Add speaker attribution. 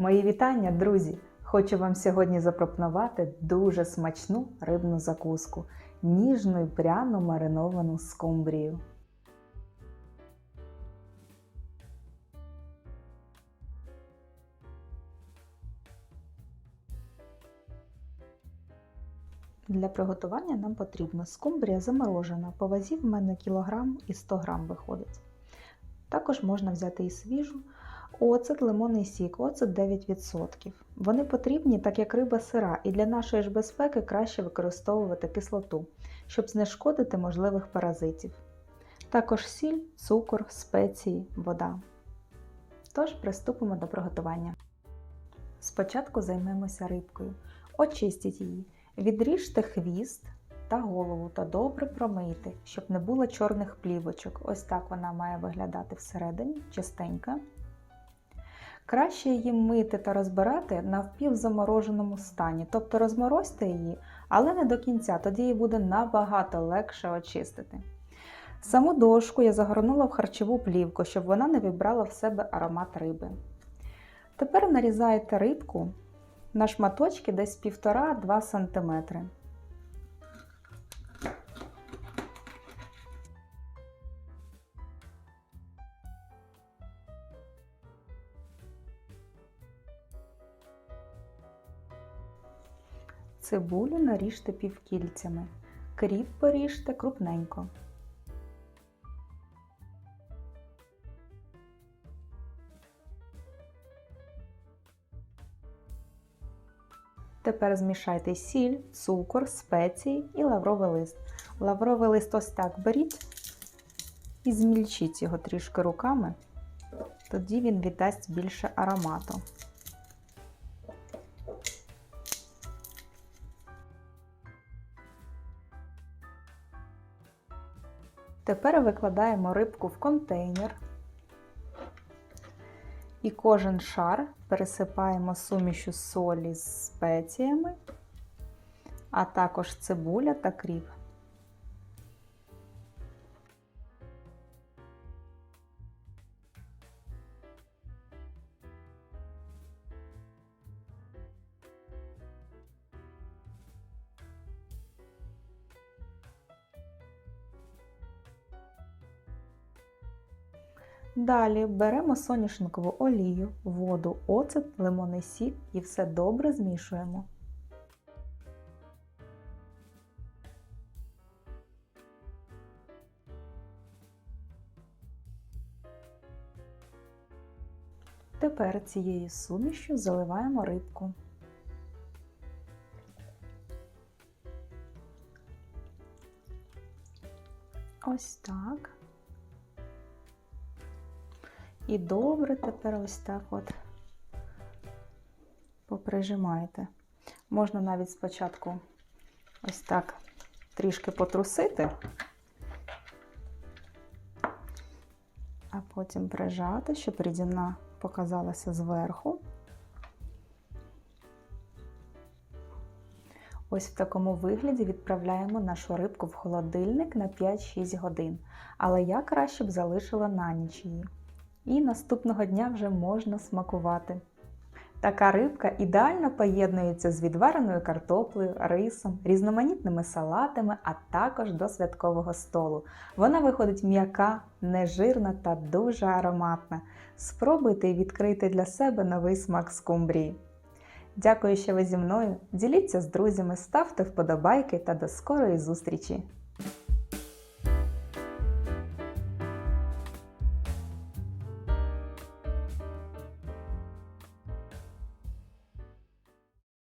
Speaker 1: Мої вітання, друзі! Хочу вам сьогодні запропонувати дуже смачну рибну закуску, ніжну і пряно мариновану скумбрію. Для приготування нам потрібно скумбрія заморожена, по вазі в мене кілограм і 100 грам виходить. Також можна взяти і свіжу, оцет, лимонний сік, оцет 9%. Вони потрібні, так як риба сира, і для нашої ж безпеки краще використовувати кислоту, щоб знешкодити можливих паразитів. Також сіль, цукор, спеції, вода. Тож приступимо до приготування. Спочатку займемося рибкою. Очистіть її. Відріжте хвіст та голову та добре промийте, щоб не було чорних плівочок. Ось так вона має виглядати всередині, чистенька. Краще її мити та розбирати на впівзамороженому стані, тобто розморозьте її, але не до кінця, тоді її буде набагато легше очистити. Саму дошку я загорнула в харчову плівку, щоб вона не вібрала в себе аромат риби. Тепер нарізаєте рибку на шматочки десь 1,5-2 см. Цибулю наріжте півкільцями, кріп поріжте крупненько. Тепер змішайте сіль, цукор, спеції і лавровий лист. Лавровий лист ось так беріть і змільчіть його трішки руками, тоді він віддасть більше аромату. Тепер викладаємо рибку в контейнер. І кожен шар пересипаємо сумішю солі з спеціями, а також цибуля та кріп. Далі беремо соняшникову олію, воду, оцет, лимонний сік і все добре змішуємо. Тепер цією сумішю заливаємо рибку. Ось так. І добре тепер ось так от поприжимаєте. Можна навіть спочатку ось так трішки потрусити, а потім прижати, щоб рідина показалася зверху. Ось в такому вигляді відправляємо нашу рибку в холодильник на 5-6 годин. Але я краще б залишила на ніч її і наступного дня вже можна смакувати. Така рибка ідеально поєднується з відвареною картоплею, рисом, різноманітними салатами, а також до святкового столу. Вона виходить м'яка, нежирна та дуже ароматна. Спробуйте і відкрийте для себе новий смак скумбрії. Дякую, що ви зі мною. Діліться з друзями, ставте вподобайки та до скорої зустрічі!